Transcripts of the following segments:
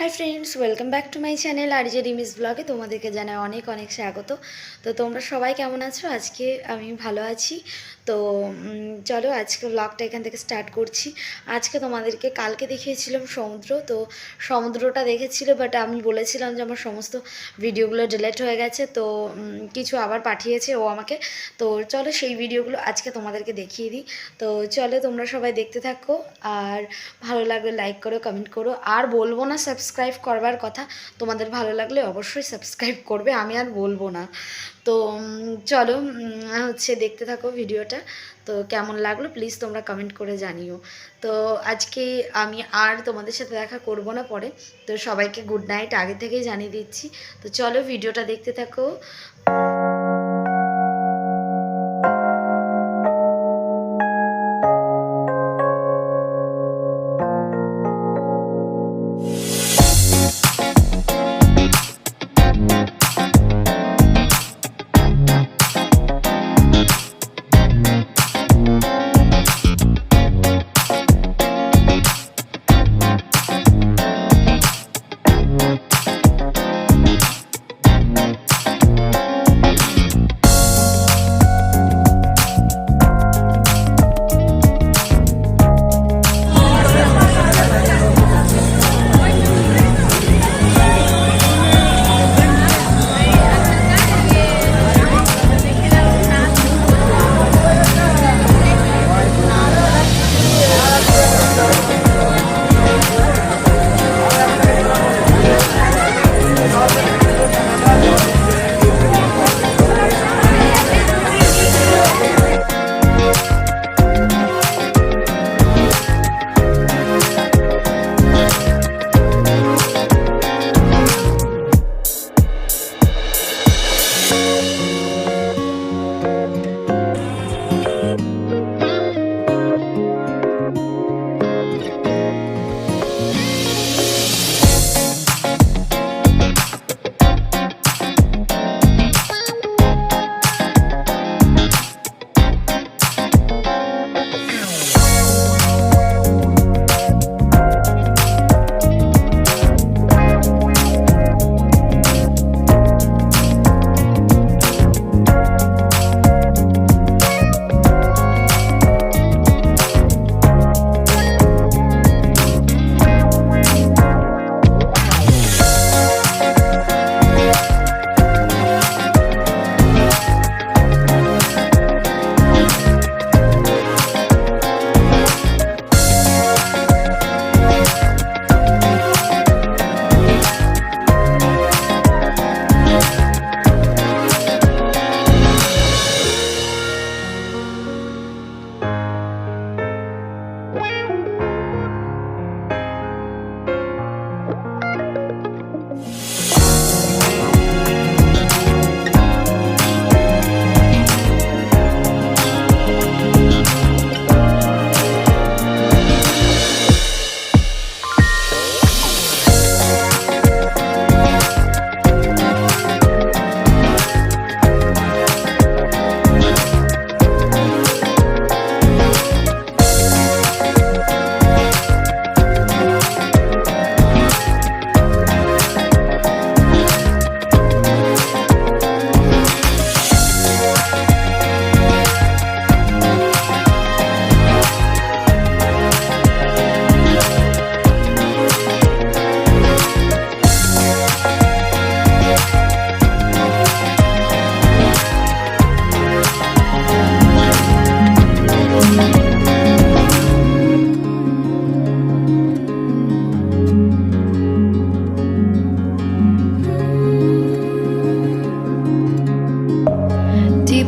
Hi friends welcome back to my channel আর যে রিমিস ব্লগে তোমাদেরকে জানাই অনেক অনেক স্বাগত। তো তোমরা সবাই কেমন আছো? আজকে আমি ভালো আছি। তো চলো আজকে ব্লগটা এখান থেকে স্টার্ট করছি। আজকে তোমাদেরকে কালকে দেখিয়েছিলাম সমুদ্র। তো সমুদ্রটা দেখেছিল বাট আমি বলেছিলাম যে আমার সমস্ত ভিডিওগুলো ডিলেট হয়ে গেছে। তো কিছু আবার পাঠিয়েছে ও আমাকে। তো চলো সেই ভিডিওগুলো আজকে তোমাদেরকে দেখিয়ে দিই। তো চলো তোমরা সবাই দেখতে থাকো। আর ভালো লাগলে লাইক করো কমেন্ট করো। আর বলব না সাবস্ক্রাইব করবার কথা। তোমাদের ভালো লাগলে অবশ্যই সাবস্ক্রাইব করবে, আমি আর বলব না। তো চলো হচ্ছে দেখতে থাকো ভিডিওটা। তো কেমন লাগল প্লিজ তোমরা কমেন্ট করে জানিও। তো আজকে আমি আর তোমাদের সাথে দেখা করব না পরে। তো সবাইকে গুড নাইট আগে থেকেই জানিয়ে দিচ্ছি। তো চলো ভিডিওটা দেখতে থাকো।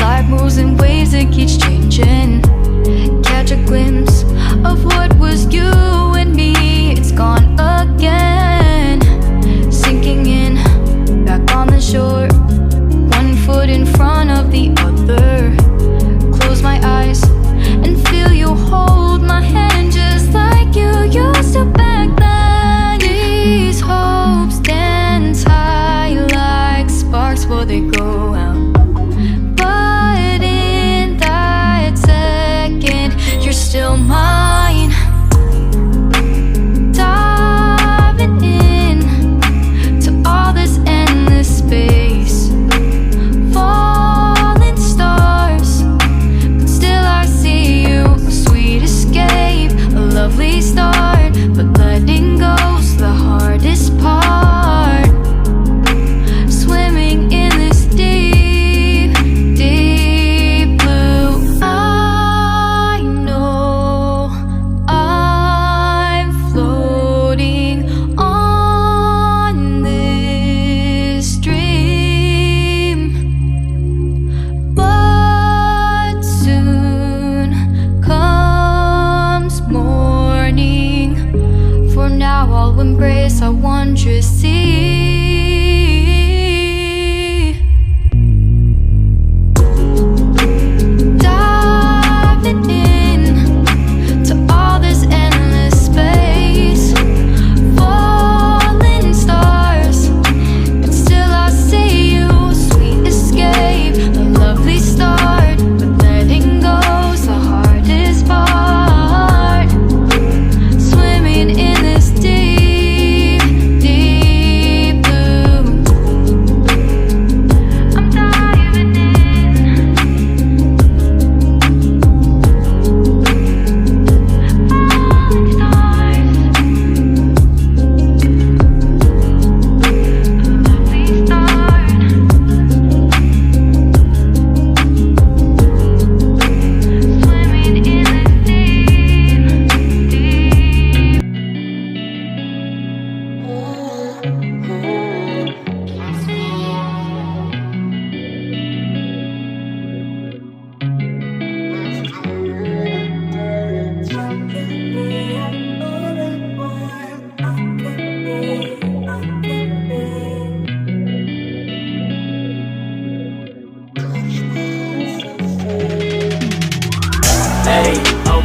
Life moves in waves that keeps changing. Catch a glimpse.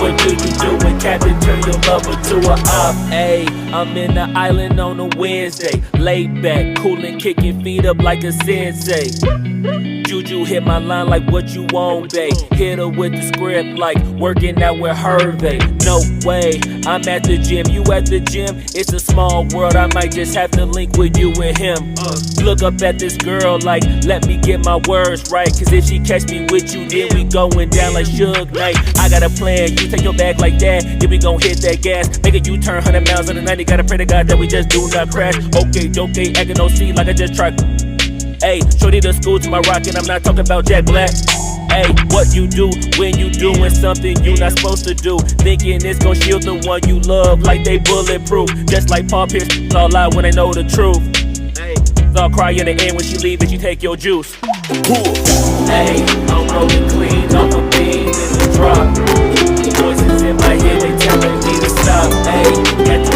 What do you do when Captain turn your lover to a op? Ayy, I'm in the island on a Wednesday. Laid back, coolin', kicking feet up like a sensei. Juju hit my line like what you want, babe. Hit her with the script like working out with Hervey. No way, I'm at the gym, you at the gym. It's a small world, I might just have to link with you and him. Uh. Look up at this girl like, let me get my words right. Cause if she catch me with you, then we going down like Suge Knight. I got a plan, you take your bag like that, then we gon' hit that gas. Make a U-turn 100 miles in the 90, gotta pray to God that we just do not crash. Okay, okay, acting no C like I just tried. Hey, shorty the school to my rocket, I'm not talking about Jack Black. Hey, what you do when you doing something you not supposed to do? Thinking it's gonna shield the one you love like they bulletproof. Just like Paul Pierce, it's all lie when they know the truth. Hey, it's cry in the end when she leave and she take your juice. Hey, I'm rolling clean off a beam in the drop baby, what's up? Hey,